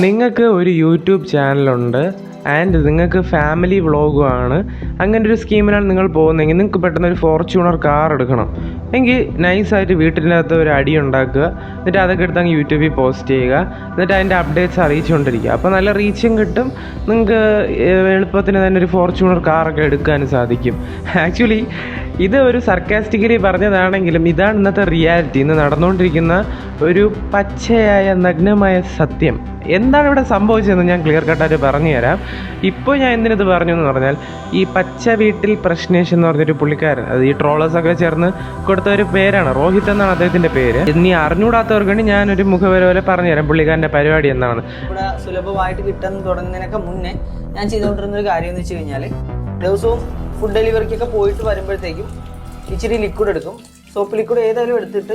നിങ്ങൾക്ക് ഒരു യൂട്യൂബ് ചാനലുണ്ട് ആൻഡ് നിങ്ങൾക്ക് ഫാമിലി വ്ളോഗുമാണ് അങ്ങനെ ഒരു സ്കീമിനാണ് നിങ്ങൾ പോകുന്നതെങ്കിൽ നിങ്ങൾക്ക് പെട്ടെന്ന് ഒരു ഫോർച്യൂണർ കാർ എടുക്കണം. എങ്കിൽ നൈസായിട്ട് വീട്ടിന്റെ അകത്ത് ഒരു അടി ഉണ്ടാക്കുക. എന്നിട്ട് അതൊക്കെ എടുത്ത് അങ്ങ് യൂട്യൂബിൽ പോസ്റ്റ് ചെയ്യുക. എന്നിട്ട് അതിന്റെ അപ്ഡേറ്റ്സ് അറിയിച്ചുകൊണ്ടിരിക്കുക. അപ്പോൾ നല്ല റീച്ചും കിട്ടും. നിങ്ങൾക്ക് എളുപ്പത്തിന് തന്നെ ഒരു ഫോർച്യൂണർ കാറൊക്കെ എടുക്കാനും സാധിക്കും. ആക്ച്വലി ഇത് ഒരു സർക്കാസ്റ്റിക്കലി പറഞ്ഞതാണെങ്കിലും ഇതാണ് ഇന്നത്തെ റിയാലിറ്റി ഇന്ന് നടന്നുകൊണ്ടിരിക്കുന്ന ഒരു പച്ചയായ നഗ്നമായ സത്യം. എന്താണ് ഇവിടെ സംഭവിച്ചതെന്ന് ഞാൻ ക്ലിയർ കട്ടായിട്ട് പറഞ്ഞുതരാം. ഇപ്പോൾ ഞാൻ എന്തിനത് പറഞ്ഞു എന്ന് പറഞ്ഞാൽ ഈ പച്ച വീട്ടിൽ പ്രശ്നേഷ് എന്ന് പറഞ്ഞൊരു പുള്ളിക്കാരൻ. അത് ഈ ട്രോളേഴ്സ് ഒക്കെ ചേർന്ന് കൊടുത്ത ഒരു പേരാണ്. രോഹിത് എന്നാണ് അദ്ദേഹത്തിന്റെ പേര്. നീ അറിഞ്ഞൂടാത്തവർക്ക് വേണ്ടി ഒരു മുഖവര പോലെ പറഞ്ഞുതരാം. പുള്ളിക്കാരന്റെ പരിപാടി എന്നാണ്. സുലഭമായിട്ട് കിട്ടാൻ തുടങ്ങുന്നതിനൊക്കെ മുന്നേ ഞാൻ ചെയ്തുകൊണ്ടിരുന്ന ഒരു കാര്യം എന്ന് വെച്ച് കഴിഞ്ഞാൽ ദിവസവും ഫുഡ് ഡെലിവറിക്കൊക്കെ പോയിട്ട് വരുമ്പോഴത്തേക്കും ഇച്ചിരി ലിക്വിഡ് എടുക്കും. സോപ്പ് ലിക്വിഡ് ഏതായാലും എടുത്തിട്ട്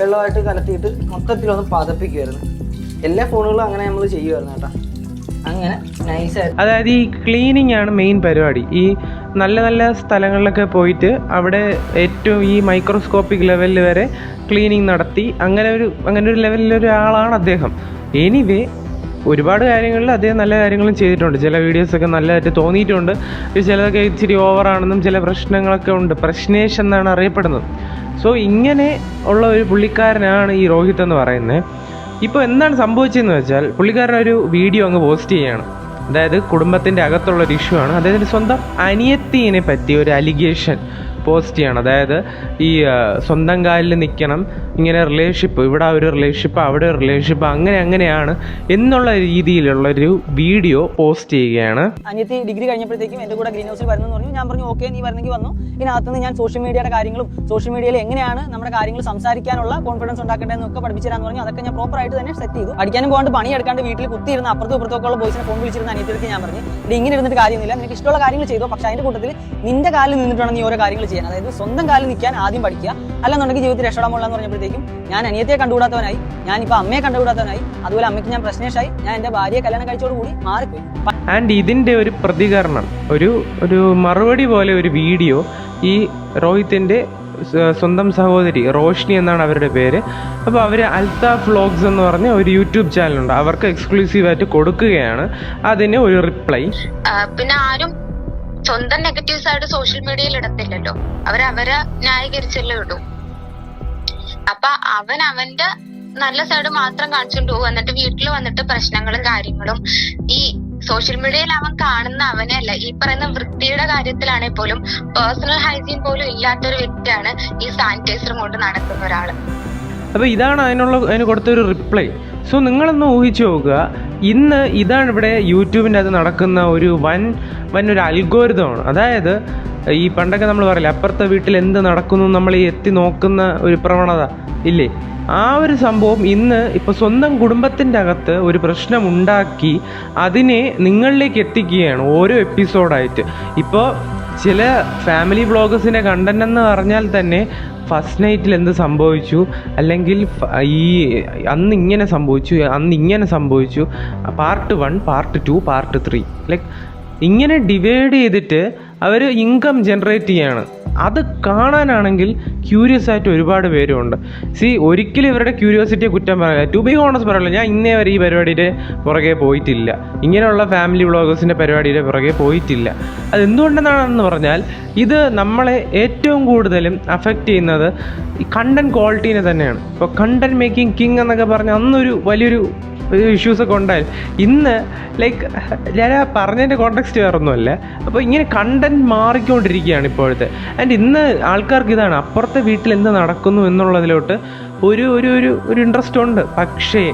വെള്ളമായിട്ട് കലത്തിയിട്ട് മൊത്തത്തിലൊന്ന് പതപ്പിക്കുമായിരുന്നു എല്ലാ ഫോണുകളും അങ്ങനെ നമ്മൾ ചെയ്യുമായിരുന്നു കേട്ടോ. അങ്ങനെ നൈസായിട്ട് അതായത് ഈ ക്ലീനിങ് ആണ് മെയിൻ പരിപാടി. ഈ നല്ല നല്ല സ്ഥലങ്ങളിലൊക്കെ പോയിട്ട് അവിടെ ഏറ്റവും ഈ മൈക്രോസ്കോപ്പിക് ലെവലിൽ വരെ ക്ലീനിങ് നടത്തി. അങ്ങനെ ഒരു അങ്ങനെ ഒരു ലെവലിൽ ഒരാളാണ് അദ്ദേഹം. എനിവേ ഒരുപാട് കാര്യങ്ങളിൽ അദ്ദേഹം നല്ല കാര്യങ്ങളും ചെയ്തിട്ടുണ്ട്. ചില വീഡിയോസൊക്കെ നല്ലതായിട്ട് തോന്നിയിട്ടുണ്ട്. ചിലതൊക്കെ ഇച്ചിരി ഓവറാണെന്നും ചില പ്രശ്നങ്ങളൊക്കെ ഉണ്ട്. പ്രശ്നേഷ് എന്നാണ് അറിയപ്പെടുന്നത്. സോ ഇങ്ങനെ ഉള്ള ഒരു പുള്ളിക്കാരനാണ് ഈ രോഹിത് എന്ന് പറയുന്നത്. ഇപ്പോൾ എന്താണ് സംഭവിച്ചതെന്ന് വെച്ചാൽ പുള്ളിക്കാരൻ ഒരു വീഡിയോ അങ്ങ് പോസ്റ്റ് ചെയ്യുകയാണ് അതായത് കുടുംബത്തിന്റെ അകത്തുള്ള ഒരു ഇഷ്യൂ ആണ്. അദ്ദേഹത്തിന്റെ സ്വന്തം അനിയത്തിനെ പറ്റി ഒരു അലിഗേഷൻ പോസ്റ്റ് ചെയ്യണം. അതായത് ഈ സ്വന്തം കാലിൽ നിൽക്കണം ഇങ്ങനെ റിലേഷൻഷിപ്പ് ഇവിടെ ഒരു റിലേഷൻഷിപ്പ് അവിടെ ഒരു റിലേഷൻഷിപ്പ് അങ്ങനെ അങ്ങനെയാണ് എന്നുള്ള രീതിയിലുള്ള ഒരു വീഡിയോ പോസ്റ്റ് ചെയ്യുകയാണ്. അനിയത്തി ഡിഗ്രി കഴിഞ്ഞപ്പോഴത്തേക്കും എന്റെ കൂടെ ഗ്രീൻ ഹൗസിൽ വരുന്നു പറഞ്ഞു. ഞാൻ പറഞ്ഞു ഓക്കെ നീ വരുന്നെങ്കിൽ വന്നു. ഇതിനകത്തുനിന്ന് ഞാൻ സോഷ്യൽ മീഡിയയുടെ കാര്യങ്ങളും സോഷ്യൽ മീഡിയയിൽ എങ്ങനെയാണ് നമ്മുടെ കാര്യങ്ങൾ സംസാരിക്കാനുള്ള കോൺഫിഡൻസ് ഉണ്ടാക്കേണ്ടതെന്നൊക്കെ പഠിപ്പിച്ചു പറഞ്ഞു. അതൊക്കെ ഞാൻ പ്രോപ്പർ ആയിട്ട് തന്നെ സെറ്റ് ചെയ്തു. പഠിക്കാനും പോകാണ്ട് പണിയെടുക്കാണ്ട് വീട്ടിൽ കുത്തിയിരുന്ന അപ്പുറത്തും ഇപ്പുറത്തൊക്കെ ഉള്ള ബോയ്സിനെ ഫോൺ വിളിച്ചിരുന്ന അനിയത്തിക്ക് ഞാൻ പറഞ്ഞു ഇത് ഇങ്ങനെ ഇരുന്നിട്ട് കാര്യമൊന്നുമില്ല. നിനക്ക് ഇഷ്ടമുള്ള കാര്യങ്ങൾ ചെയ്തോ. പക്ഷേ അതിന്റെ കൂട്ടത്തിൽ നിന്റെ കാലിൽ നിന്നിട്ടാണ് നീ ഓരോ കാര്യങ്ങൾ ചെയ്യാൻ അതായത് സ്വന്തം കാലിൽ നിൽക്കാൻ ആദ്യം പഠിക്കുക. അല്ലെന്നുണ്ടെങ്കിൽ ജീവിതത്തിൽ രക്ഷപ്പെടാൻ എന്ന് ഞാൻ അനിയത്തിയെ കണ്ടുകൂടാത്തവനായി ഞാൻ ഇപ്പൊ അമ്മയെ കണ്ടുകൂടാത്തവനായി അതുപോലെ അമ്മയ്ക്ക് ഞാൻ പ്രശ്നേഷായി ഞാൻ എന്റെ ഭാര്യയെ കല്യാണം കഴിച്ചോടുകൂടി മാറിപ്പോയി. ആൻഡ് ഇതിന്റെ ഒരു പ്രതികരണം ഒരു ഒരു മറുപടി പോലെ ഒരു വീഡിയോ ഈ രോഹിത്തിന്റെ സ്വന്തം സഹോദരി റോഷ്നി എന്നാണ് അവരുടെ പേര്. അപ്പോൾ അവർ അൽത്താഫ് വ്ളോഗ്സ് എന്ന് പറഞ്ഞ ഒരു യൂട്യൂബ് ചാനലുണ്ട്. അവർക്ക് എക്സ്ക്ലൂസീവായിട്ട് കൊടുക്കുകയാണ്. അതിന് ഒരു റിപ്ലൈ. പിന്നെ ആരും സ്വന്തം നെഗറ്റീവ്സ് ആയിട്ട് സോഷ്യൽ മീഡിയയിൽ ഇടത്തില്ലല്ലോ. അവരവരെ ന്യായീകരിച്ചല്ലേ ഇടൂ അപ്പൊ അവൻ അവന്റെ നല്ല സൈഡ് മാത്രം കാണിച്ചുകൊണ്ട് പോകും എന്നിട്ട് വീട്ടിൽ വന്നിട്ട് പ്രശ്നങ്ങളും കാര്യങ്ങളും ഈ സോഷ്യൽ മീഡിയയിൽ അവൻ കാണുന്ന അവനല്ല ഈ പറയുന്ന വൃത്തിയുടെ കാര്യത്തിലാണെങ്കിൽ പോലും പേഴ്സണൽ ഹൈജീൻ പോലും ഇല്ലാത്തൊരു വ്യക്തിയാണ് ഈ സാനിറ്റൈസർ കൊണ്ട് നടക്കുന്ന ഒരാൾ. അപ്പൊ ഇതാണ് അതിനുള്ള അതിന് കൊടുത്തൊരു റിപ്ലൈ സോ നിങ്ങളൊന്ന് ഊഹിച്ചു നോക്കുക. ഇന്ന് ഇതാണ് ഇവിടെ യൂട്യൂബിന്റെ അത് നടക്കുന്ന ഒരു വൻ വൻ ഒരു അൽഗോരിതമാണ്. അതായത് ഈ പണ്ടൊക്കെ നമ്മൾ പറയില്ല അപ്പുറത്തെ വീട്ടിൽ എന്ത് നടക്കുന്നു നമ്മൾ ഈ എത്തി നോക്കുന്ന ഒരു പ്രവണത ഇല്ലേ? ആ ഒരു സംഭവം ഇന്ന് ഇപ്പോൾ സ്വന്തം കുടുംബത്തിന്റെ അകത്ത് ഒരു പ്രശ്നം ഉണ്ടാക്കി അതിനെ നിങ്ങളിലേക്ക് എത്തിക്കുകയാണ് ഓരോ എപ്പിസോഡായിട്ട് ഇപ്പോൾ ചില ഫാമിലി വ്ളോഗേഴ്സിന്റെ കണ്ടന്റ് എന്ന് പറഞ്ഞാൽ തന്നെ ഫസ്റ്റ് നൈറ്റിൽ എന്ത് സംഭവിച്ചു? അല്ലെങ്കിൽ ഈ അന്ന് ഇങ്ങനെ സംഭവിച്ചു അന്ന് ഇങ്ങനെ സംഭവിച്ചു. Part one part two part three like ഇങ്ങനെ ഡിവൈഡ് ചെയ്തിട്ട് അവർ ഇൻകം ജനറേറ്റ് ചെയ്യാണ്. അത് കാണാനാണെങ്കിൽ ക്യൂരിയസ് ആയിട്ട് ഒരുപാട് പേരുണ്ട്. സി ഒരിക്കലും ഇവരുടെ ക്യൂരിയോസിറ്റിയെ കുറ്റം പറയില്ല. ടു ബി ഹോണസ് പറയില്ല ഞാൻ ഇന്നേ വരെ ഈ പരിപാടിയുടെ പുറകെ പോയിട്ടില്ല. ഇങ്ങനെയുള്ള ഫാമിലി വ്ളോഗേഴ്സിന്റെ പരിപാടിയുടെ പുറകെ പോയിട്ടില്ല. അതെന്തുകൊണ്ടെന്നാണെന്ന് പറഞ്ഞാൽ ഇത് നമ്മളെ ഏറ്റവും കൂടുതലും അഫക്റ്റ് ചെയ്യുന്നത് ഈ കണ്ടന്റ് ക്വാളിറ്റീനെ തന്നെയാണ്. ഇപ്പോൾ കണ്ടന്റ് മേക്കിംഗ് കിങ് എന്നൊക്കെ പറഞ്ഞ അന്നൊരു വലിയൊരു ഇഷ്യൂസ് ഒക്കെ ഉണ്ടായിരുന്നു. ഇന്ന് ലൈക്ക് ഞാൻ ആ പറഞ്ഞതിന്റെ കോണ്ടെക്സ്റ്റ് വേറൊന്നുമല്ല. അപ്പോൾ ഇങ്ങനെ കണ്ടന്റ് മാറിക്കൊണ്ടിരിക്കുകയാണ് ഇപ്പോഴത്തെ. ആൻഡ് ഇന്ന് ആൾക്കാർക്ക് ഇതാണ് അപ്പുറത്തെ വീട്ടിൽ എന്ത് നടക്കുന്നു എന്നുള്ളതിലോട്ട് ഒരു ഒരു ഒരു ഒരു ഇൻട്രസ്റ്റ് ഉണ്ട്. പക്ഷേ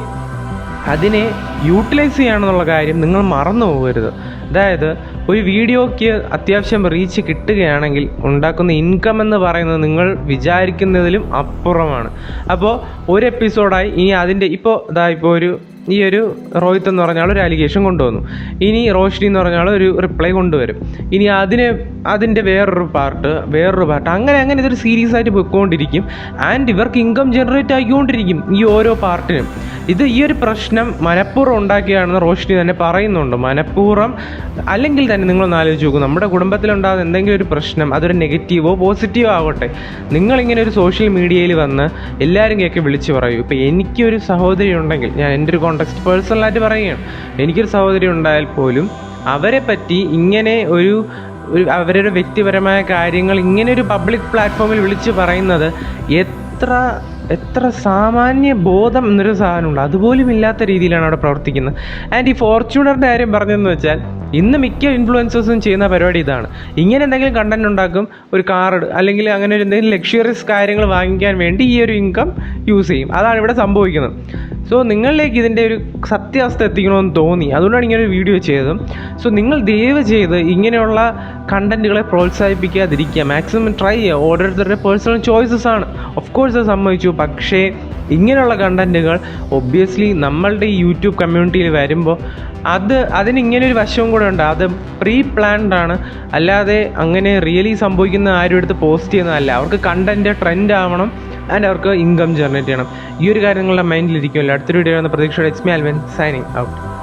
അതിനെ യൂട്ടിലൈസ് ചെയ്യാണെന്നുള്ള കാര്യം നിങ്ങൾ മറന്നു പോകരുത്. അതായത് ഒരു വീഡിയോയ്ക്ക് അത്യാവശ്യം റീച്ച് കിട്ടുകയാണെങ്കിൽ ഉണ്ടാക്കുന്ന ഇൻകം എന്ന് പറയുന്നത് നിങ്ങൾ വിചാരിക്കുന്നതിലും അപ്പുറമാണ്. അപ്പോൾ ഒരു എപ്പിസോഡായി ഇനി അതിന്റെ ഇപ്പോൾ ഇതാ ഇപ്പോൾ ഒരു ഈ ഒരു റോഹിത് എന്ന് പറഞ്ഞ ഒരു അലിഗേഷൻ കൊണ്ടുവന്നു. ഇനി റോഷിനി എന്ന് പറഞ്ഞ ഒരു റിപ്ലൈ കൊണ്ടുവരും. ഇനി അതിന് അതിന്റെ വേറൊരു പാർട്ട് വേറൊരു പാർട്ട് അങ്ങനെ അങ്ങനെ ഇതൊരു സീരീസ് ആയിട്ട് പോയിക്കൊണ്ടിരിക്കും. ആൻഡ് ഇവർക്ക് ഇൻകം ജനറേറ്റ് ആയിക്കൊണ്ടിരിക്കും ഈ ഓരോ പാർട്ടിനും ഇത് ഈ ഒരു പ്രശ്നം മനഃപൂർവം ഉണ്ടാക്കിയാണെന്ന് റോഷിനി തന്നെ പറയുന്നുണ്ട്. മനഃപൂർവം അല്ലെങ്കിൽ തന്നെ നിങ്ങളൊന്ന് ആലോചിച്ച് നോക്കും. നമ്മുടെ കുടുംബത്തിലുണ്ടാകുന്ന എന്തെങ്കിലും ഒരു പ്രശ്നം അതൊരു നെഗറ്റീവോ പോസിറ്റീവോ ആവട്ടെ. നിങ്ങളിങ്ങനെ ഒരു സോഷ്യൽ മീഡിയയിൽ വന്ന് എല്ലാവരും കേൾക്കെ വിളിച്ച് പറയൂ. ഇപ്പോൾ എനിക്കൊരു സഹോദരി ഉണ്ടെങ്കിൽ ഞാൻ എന്റെ ഒരു കോണ്ടെക്സ്റ്റ് പേഴ്സണലായിട്ട് പറയുകയാണ്. എനിക്കൊരു സഹോദരി ഉണ്ടായാൽ പോലും അവരെ പറ്റി ഇങ്ങനെ ഒരു അവരുടെ വ്യക്തിപരമായ കാര്യങ്ങൾ ഇങ്ങനെ ഒരു പബ്ലിക് പ്ലാറ്റ്ഫോമിൽ വിളിച്ച് പറയുന്നത് എത്ര എത്ര സാമാന്യ ബോധം എന്നൊരു സാധനമുണ്ട്. അതുപോലും ഇല്ലാത്ത രീതിയിലാണ് അവിടെ പ്രവർത്തിക്കുന്നത്. ആൻഡ് ഈ ഫോർച്യൂണറിന്റെ കാര്യം പറഞ്ഞതെന്ന് വെച്ചാൽ ഇന്ന് മിക്ക ഇൻഫ്ലുവൻസേഴ്സും ചെയ്യുന്ന പരിപാടി ഇതാണ്. ഇങ്ങനെ എന്തെങ്കിലും കണ്ടന്റ് ഉണ്ടാക്കും ഒരു കാർ അല്ലെങ്കിൽ അങ്ങനെ ഒരു എന്തെങ്കിലും ലക്ഷറിയസ് കാര്യങ്ങൾ വാങ്ങിക്കാൻ വേണ്ടി ഈ ഒരു ഇൻകം യൂസ് ചെയ്യും. അതാണ് ഇവിടെ സംഭവിക്കുന്നത്. സോ നിങ്ങളിലേക്ക് ഇതിന്റെ ഒരു സത്യാവസ്ഥ എത്തിക്കണമെന്ന് തോന്നി. അതുകൊണ്ടാണ് ഇങ്ങനെ ഒരു വീഡിയോ ചെയ്തത്. സോ നിങ്ങൾ ദയവ് ചെയ്ത് ഇങ്ങനെയുള്ള കണ്ടന്റുകളെ പ്രോത്സാഹിപ്പിക്കാതിരിക്കുക. മാക്സിമം ട്രൈ ചെയ്യുക. ഓരോരുത്തരുടെ പേഴ്സണൽ ചോയ്സസ് ആണ്. ഓഫ് കോഴ്സ് അത് സമ്മതിച്ചു. പക്ഷേ ഇങ്ങനെയുള്ള കണ്ടന്റുകൾ ഒബ്വിയസ്ലി നമ്മളുടെ ഈ യൂട്യൂബ് കമ്മ്യൂണിറ്റിയിൽ വരുമ്പോൾ അത് അതിന് ഇങ്ങനെ ഒരു വശവും കൂടെ ഉണ്ട്. അത് പ്രീ പ്ലാൻഡ് ആണ്. അല്ലാതെ അങ്ങനെ റിയലി സംഭവിക്കുന്ന ആരും എടുത്ത് പോസ്റ്റ് ചെയ്യുന്നതല്ല. അവർക്ക് കണ്ടന്റ് ട്രെൻഡ് ആവണം ആൻഡ് അവർക്ക് ഇൻകം ജനറേറ്റ് ചെയ്യണം. ഈ ഒരു കാര്യം നിങ്ങളുടെ മൈൻഡിലിരിക്കുമല്ലോ അടുത്തൊരു വീഡിയോ പ്രതീക്ഷയുടെ എക്സ്മി ആൽവൻ സൈനിങ് ഔട്ട്